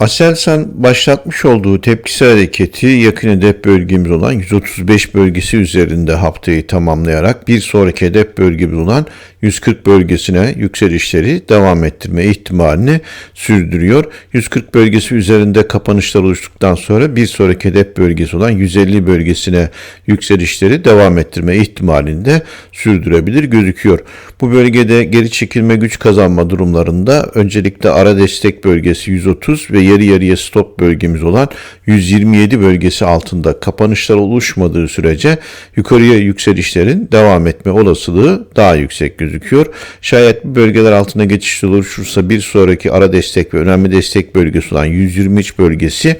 Aselsan başlatmış olduğu tepkisel hareketi yakın hedef bölgemiz olan 135 bölgesi üzerinde haftayı tamamlayarak bir sonraki hedef bölgemiz olan 140 bölgesine yükselişleri devam ettirme ihtimalini sürdürüyor. 140 bölgesi üzerinde kapanışlar oluştuktan sonra bir sonraki hedef bölgesi olan 150 bölgesine yükselişleri devam ettirme ihtimalini de sürdürebilir gözüküyor. Bu bölgede geri çekilme güç kazanma durumlarında öncelikle ara destek bölgesi 130 ve yarı yarıya stop bölgemiz olan 127 bölgesi altında kapanışlar oluşmadığı sürece yukarıya yükselişlerin devam etme olasılığı daha yüksek gözüküyor. Şayet bu bölgeler altına geçiş oluşursa bir sonraki ara destek ve önemli destek bölgesi olan 123 bölgesi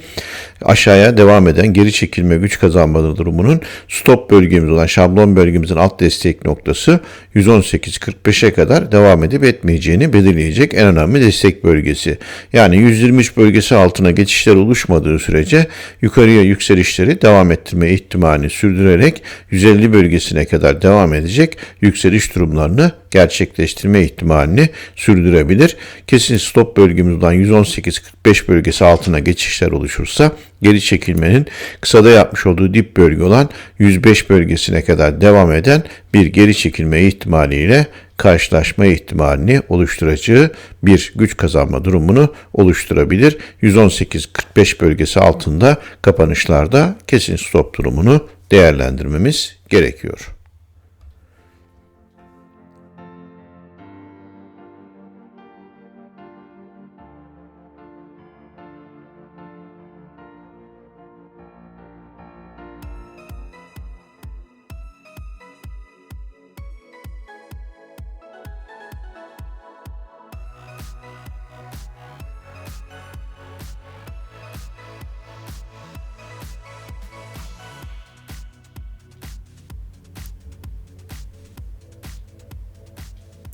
aşağıya devam eden geri çekilme güç kazanma durumunun stop bölgemiz olan şablon bölgemizin alt destek noktası 118.45'e kadar devam edip etmeyeceğini belirleyecek en önemli destek bölgesi. Yani 123 bölgesi altına geçişler oluşmadığı sürece yukarıya yükselişleri devam ettirme ihtimalini sürdürerek 150 bölgesine kadar devam edecek yükseliş durumlarını gerçekleştirme ihtimalini sürdürebilir. Kesin stop bölgemiz olan 118.45 bölgesi altına geçişler oluşursa geri çekilmenin kısada yapmış olduğu dip bölge olan 105 bölgesine kadar devam eden bir geri çekilme ihtimaliyle karşılaşma ihtimalini oluşturacağı bir güç kazanma durumunu oluşturabilir. 118-45 bölgesi altında kapanışlarda kesin stop durumunu değerlendirmemiz gerekiyor.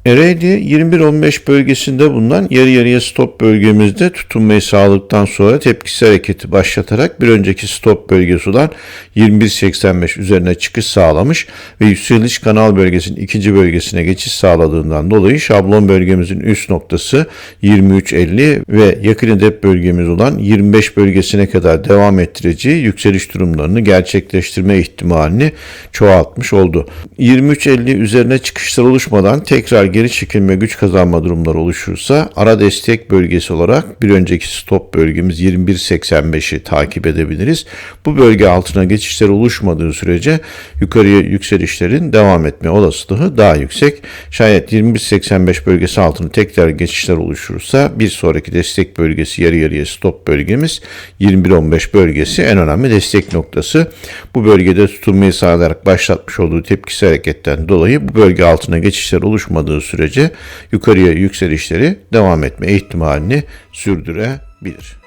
Ereğli 21-15 bölgesinde bulunan yarı yarıya stop bölgemizde tutunmayı sağladıktan sonra tepkisi hareketi başlatarak bir önceki stop bölgesi olan 21-85 üzerine çıkış sağlamış ve yükseliş kanal bölgesinin ikinci bölgesine geçiş sağladığından dolayı şablon bölgemizin üst noktası 23-50 ve yakın hedef bölgemiz olan 25 bölgesine kadar devam ettireceği yükseliş durumlarını gerçekleştirme ihtimalini çoğaltmış oldu. 23-50 üzerine çıkışlar oluşmadan tekrar geri çekilme güç kazanma durumları oluşursa ara destek bölgesi olarak bir önceki stop bölgemiz 21.85'i takip edebiliriz. Bu bölge altına geçişler oluşmadığı sürece yukarıya yükselişlerin devam etme olasılığı daha yüksek. Şayet 21.85 bölgesi altına tekrar geçişler oluşursa bir sonraki destek bölgesi yarı yarıya stop bölgemiz 21.15 bölgesi en önemli destek noktası. Bu bölgede tutunmayı sağlayarak başlatmış olduğu tepkisi hareketten dolayı bu bölge altına geçişler oluşmadığı sürece yukarıya yükselişleri devam etme ihtimalini sürdürebilir.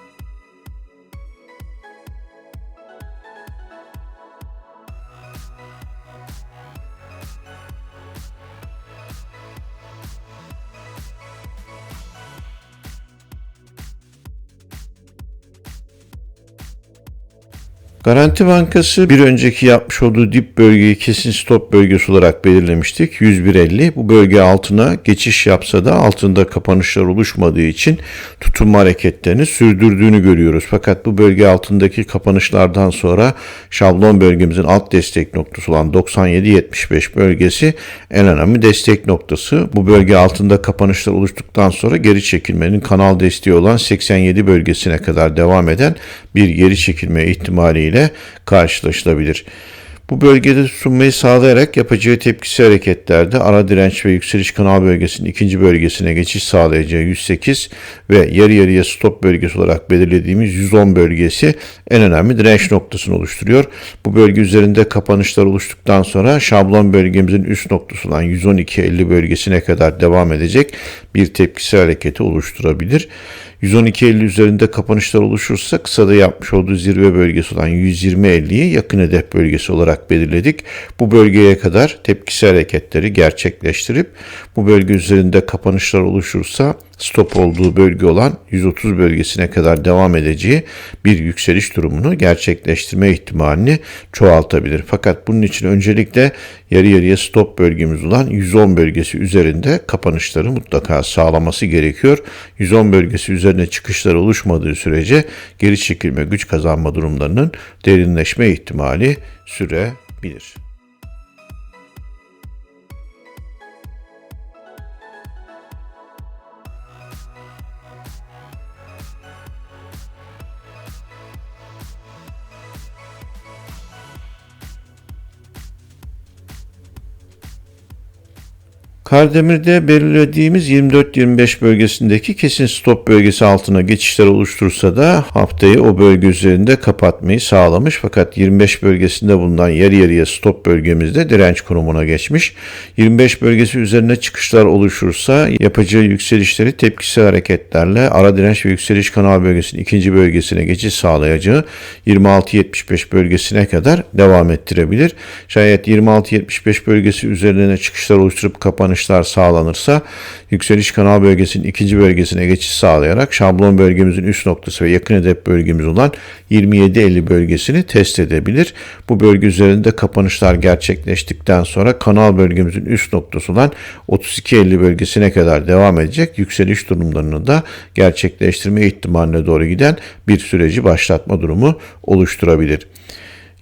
Garanti Bankası bir önceki yapmış olduğu dip bölgeyi kesin stop bölgesi olarak belirlemiştik. 101.50 bu bölge altına geçiş yapsa da altında kapanışlar oluşmadığı için tutunma hareketlerini sürdürdüğünü görüyoruz. Fakat bu bölge altındaki kapanışlardan sonra şablon bölgemizin alt destek noktası olan 97.75 bölgesi en önemli destek noktası. Bu bölge altında kapanışlar oluştuktan sonra geri çekilmenin kanal desteği olan 87 bölgesine kadar devam eden bir geri çekilme ihtimali ile karşılaşılabilir. Bu bölgede tutunmayı sağlayarak yapacağı tepkisi hareketlerde ara direnç ve yükseliş kanal bölgesinin ikinci bölgesine geçiş sağlayacağı 108 ve yarı yarıya stop bölgesi olarak belirlediğimiz 110 bölgesi en önemli direnç noktasını oluşturuyor. Bu bölge üzerinde kapanışlar oluştuktan sonra şablon bölgemizin üst noktası olan 112-50 bölgesine kadar devam edecek bir tepkisi hareketi oluşturabilir. 112.50 üzerinde kapanışlar oluşursa kısada yapmış olduğu zirve bölgesi olan 120.50'yi yakın hedef bölgesi olarak belirledik. Bu bölgeye kadar tepkisi hareketleri gerçekleştirip bu bölge üzerinde kapanışlar oluşursa stop olduğu bölge olan 130 bölgesine kadar devam edeceği bir yükseliş durumunu gerçekleştirme ihtimalini çoğaltabilir. Fakat bunun için öncelikle yarı yarıya stop bölgemiz olan 110 bölgesi üzerinde kapanışları mutlaka sağlaması gerekiyor. 110 bölgesi üzerine çıkışlar oluşmadığı sürece geri çekilme güç kazanma durumlarının derinleşme ihtimali sürebilir. Kardemir'de belirlediğimiz 24-25 bölgesindeki kesin stop bölgesi altına geçişler oluştursa da haftayı o bölge üzerinde kapatmayı sağlamış. Fakat 25 bölgesinde bulunan yarı yarıya stop bölgemizde direnç konumuna geçmiş. 25 bölgesi üzerine çıkışlar oluşursa yapacağı yükselişleri tepkisel hareketlerle ara direnç ve yükseliş kanal bölgesinin ikinci bölgesine geçiş sağlayacağı 26-75 bölgesine kadar devam ettirebilir. Şayet 26-75 bölgesi üzerine çıkışlar oluşturup kapanış kapanışlar sağlanırsa yükseliş kanal bölgesinin ikinci bölgesine geçiş sağlayarak şablon bölgemizin üst noktası ve yakın hedef bölgemiz olan 27.50 bölgesini test edebilir. Bu bölge üzerinde kapanışlar gerçekleştikten sonra kanal bölgemizin üst noktası olan 32.50 bölgesine kadar devam edecek yükseliş durumlarını da gerçekleştirme ihtimaline doğru giden bir süreci başlatma durumu oluşturabilir.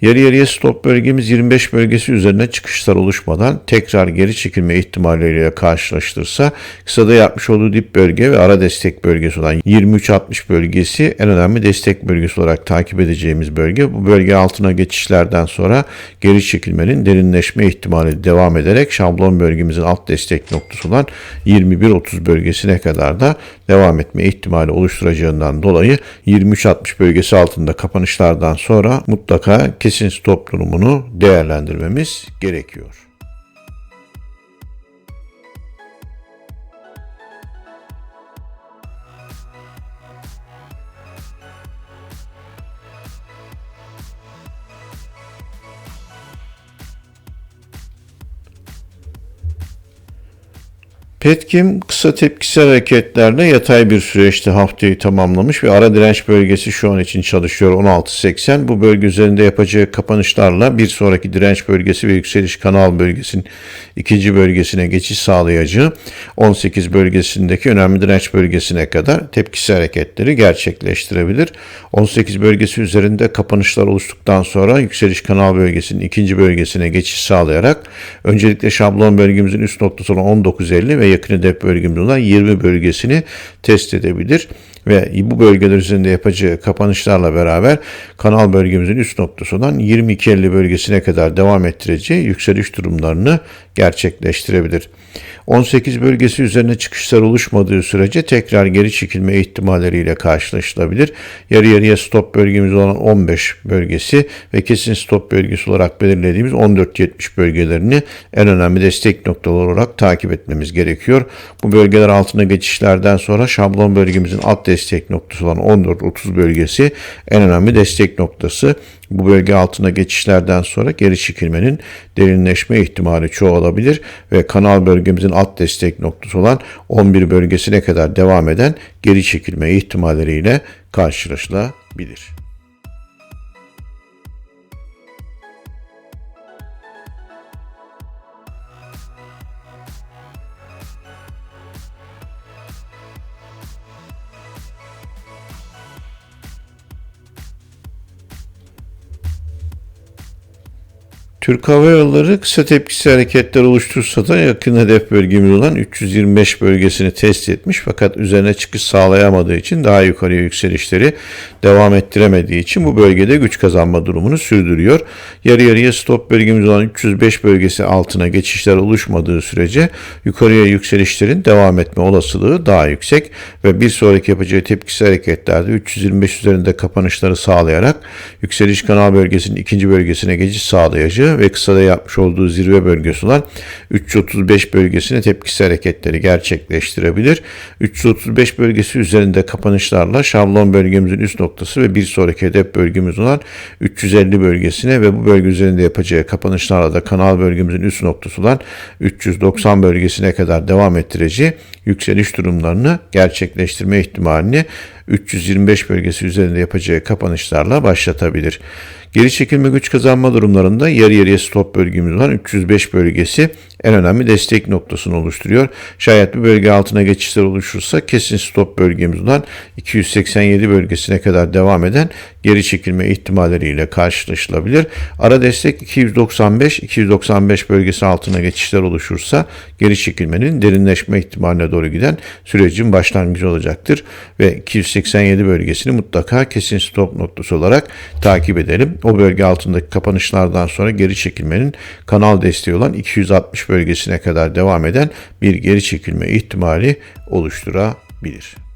Yarı yarıya stop bölgemiz 25 bölgesi üzerine çıkışlar oluşmadan tekrar geri çekilme ihtimalleriyle karşılaştırırsa kısada yapmış olduğu dip bölge ve ara destek bölgesi olan 23-60 bölgesi en önemli destek bölgesi olarak takip edeceğimiz bölge. Bu bölge altına geçişlerden sonra geri çekilmenin derinleşme ihtimali devam ederek şablon bölgemizin alt destek noktası olan 21-30 bölgesine kadar da devam etme ihtimali oluşturacağından dolayı 23-60 bölgesi altında kapanışlardan sonra mutlaka kesin stop durumunu değerlendirmemiz gerekiyor. Petkim kısa tepkisel hareketlerle yatay bir süreçte haftayı tamamlamış ve ara direnç bölgesi şu an için çalışıyor 16.80. Bu bölge üzerinde yapacağı kapanışlarla bir sonraki direnç bölgesi ve yükseliş kanal bölgesinin ikinci bölgesine geçiş sağlayacağı 18 bölgesindeki önemli direnç bölgesine kadar tepkisel hareketleri gerçekleştirebilir. 18 bölgesi üzerinde kapanışlar oluştuktan sonra yükseliş kanal bölgesinin ikinci bölgesine geçiş sağlayarak öncelikle şablon bölgemizin üst noktası olan 19.50 ve yakın hedef bölgemizde olan 20 bölgesini test edebilir ve bu bölgeler üzerinde yapacağı kapanışlarla beraber kanal bölgemizin üst noktası olan 22.50 bölgesine kadar devam ettireceği yükseliş durumlarını gerçekleştirebilir. 18 bölgesi üzerine çıkışlar oluşmadığı sürece tekrar geri çekilme ihtimalleriyle karşılaşılabilir. Yarı yarıya stop bölgemiz olan 15 bölgesi ve kesin stop bölgesi olarak belirlediğimiz 14-70 bölgelerini en önemli destek noktaları olarak takip etmemiz gerekiyor. Bu bölgeler altına geçişlerden sonra şablon bölgemizin alt destek noktası olan 14-30 bölgesi en önemli destek noktası. Bu bölge altına geçişlerden sonra geri çekilmenin derinleşme ihtimali çoğalabilir ve kanal bölgemizin alt destek noktası olan 11 bölgesine kadar devam eden geri çekilme ihtimalleriyle karşılaşılabilir. Türk Hava Yolları kısa tepkisi hareketler oluştursa da yakın hedef bölgemiz olan 325 bölgesini test etmiş fakat üzerine çıkış sağlayamadığı için daha yukarıya yükselişleri devam ettiremediği için bu bölgede güç kazanma durumunu sürdürüyor. Yarı yarıya stop bölgemiz olan 305 bölgesi altına geçişler oluşmadığı sürece yukarıya yükselişlerin devam etme olasılığı daha yüksek ve bir sonraki yapacağı tepkisi hareketlerde 325 üzerinde kapanışları sağlayarak yükseliş kanal bölgesinin ikinci bölgesine geçiş sağlayacağı durumlarını ve kısada yapmış olduğu zirve bölgesi olan 335 bölgesine tepkisi hareketleri gerçekleştirebilir. 335 bölgesi üzerinde kapanışlarla şablon bölgemizin üst noktası ve bir sonraki hedef bölgemiz olan 350 bölgesine ve bu bölge üzerinde yapacağı kapanışlarla da kanal bölgemizin üst noktası olan 390 bölgesine kadar devam ettireceği yükseliş durumlarını gerçekleştirme ihtimalini 325 bölgesi üzerinde yapacağı kapanışlarla başlatabilir. Geri çekilme güç kazanma durumlarında yarı yarıya stop bölgemiz olan 305 bölgesi en önemli destek noktasını oluşturuyor. Şayet bir bölge altına geçişler oluşursa kesin stop bölgemiz olan 287 bölgesine kadar devam eden geri çekilme ihtimalleriyle karşılaşılabilir. Ara destek 295, 295 bölgesi altına geçişler oluşursa geri çekilmenin derinleşme ihtimaline doğru giden sürecin başlangıcı olacaktır ve 287 bölgesini mutlaka kesin stop noktası olarak takip edelim. O bölge altındaki kapanışlardan sonra geri çekilmenin kanal desteği olan 260 bölgesine kadar devam eden bir geri çekilme ihtimali oluşturabilir.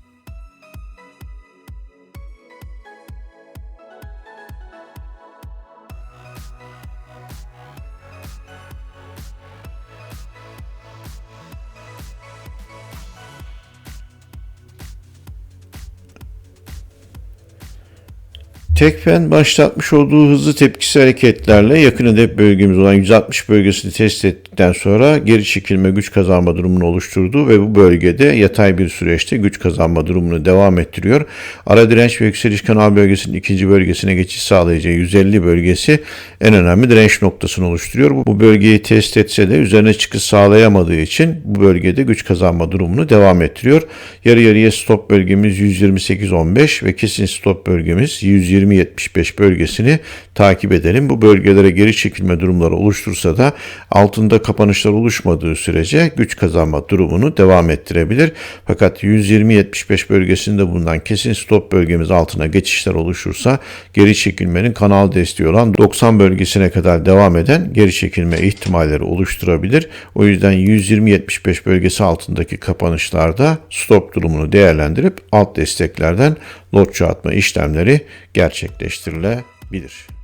Tekfen başlatmış olduğu hızlı tepkisi hareketlerle yakın hedef bölgemiz olan 160 bölgesini test ettikten sonra geri çekilme güç kazanma durumunu oluşturdu ve bu bölgede yatay bir süreçte güç kazanma durumunu devam ettiriyor. Ara direnç ve yükseliş kanal bölgesinin ikinci bölgesine geçiş sağlayacağı 150 bölgesi en önemli direnç noktasını oluşturuyor. Bu bölgeyi test etse de üzerine çıkış sağlayamadığı için bu bölgede güç kazanma durumunu devam ettiriyor. Yarı yarıya stop bölgemiz 128.15 ve kesin stop bölgemiz 120 20-75 bölgesini takip edelim. Bu bölgelere geri çekilme durumları oluştursa da altında kapanışlar oluşmadığı sürece güç kazanma durumunu devam ettirebilir. Fakat 120-75 bölgesinde bulunan kesin stop bölgemiz altına geçişler oluşursa geri çekilmenin kanal desteği olan 90 bölgesine kadar devam eden geri çekilme ihtimalleri oluşturabilir. O yüzden 120-75 bölgesi altındaki kapanışlarda stop durumunu değerlendirip alt desteklerden lot çoğaltma işlemleri gerçekleştirilebilir.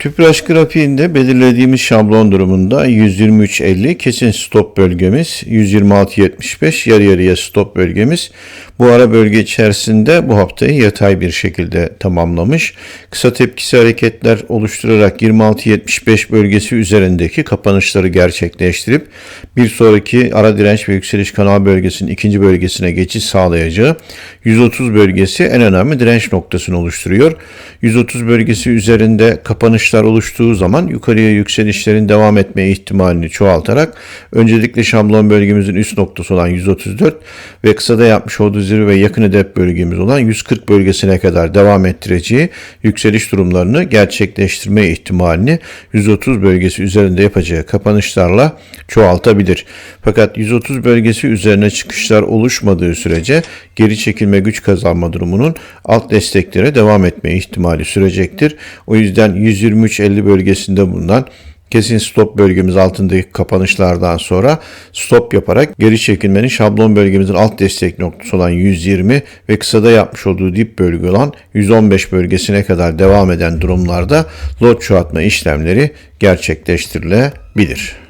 Tüpraş grafiğinde belirlediğimiz şablon durumunda 123.50 kesin stop bölgemiz, 126.75 yarı yarıya stop bölgemiz. Bu ara bölge içerisinde bu haftayı yatay bir şekilde tamamlamış. Kısa tepkisi hareketler oluşturarak 26.75 bölgesi üzerindeki kapanışları gerçekleştirip bir sonraki ara direnç ve yükseliş kanal bölgesinin ikinci bölgesine geçiş sağlayacağı 130 bölgesi en önemli direnç noktasını oluşturuyor. 130 bölgesi üzerinde kapanışlar oluştuğu zaman yukarıya yükselişlerin devam etme ihtimalini çoğaltarak öncelikle şablon bölgemizin üst noktası olan 134 ve kısada yapmış olduğu zirve ve yakın hedef bölgemiz olan 140 bölgesine kadar devam ettireceği yükseliş durumlarını gerçekleştirme ihtimalini 130 bölgesi üzerinde yapacağı kapanışlarla çoğaltabilir. Fakat 130 bölgesi üzerine çıkışlar oluşmadığı sürece geri çekilme güç kazanma durumunun alt desteklere devam etme ihtimali sürecektir. O yüzden 123.50 bölgesinde bulunan kesin stop bölgemiz altındaki kapanışlardan sonra stop yaparak geri çekilmenin şablon bölgemizin alt destek noktası olan 120 ve kısada yapmış olduğu dip bölge olan 115 bölgesine kadar devam eden durumlarda lot çoğaltma işlemleri gerçekleştirilebilir.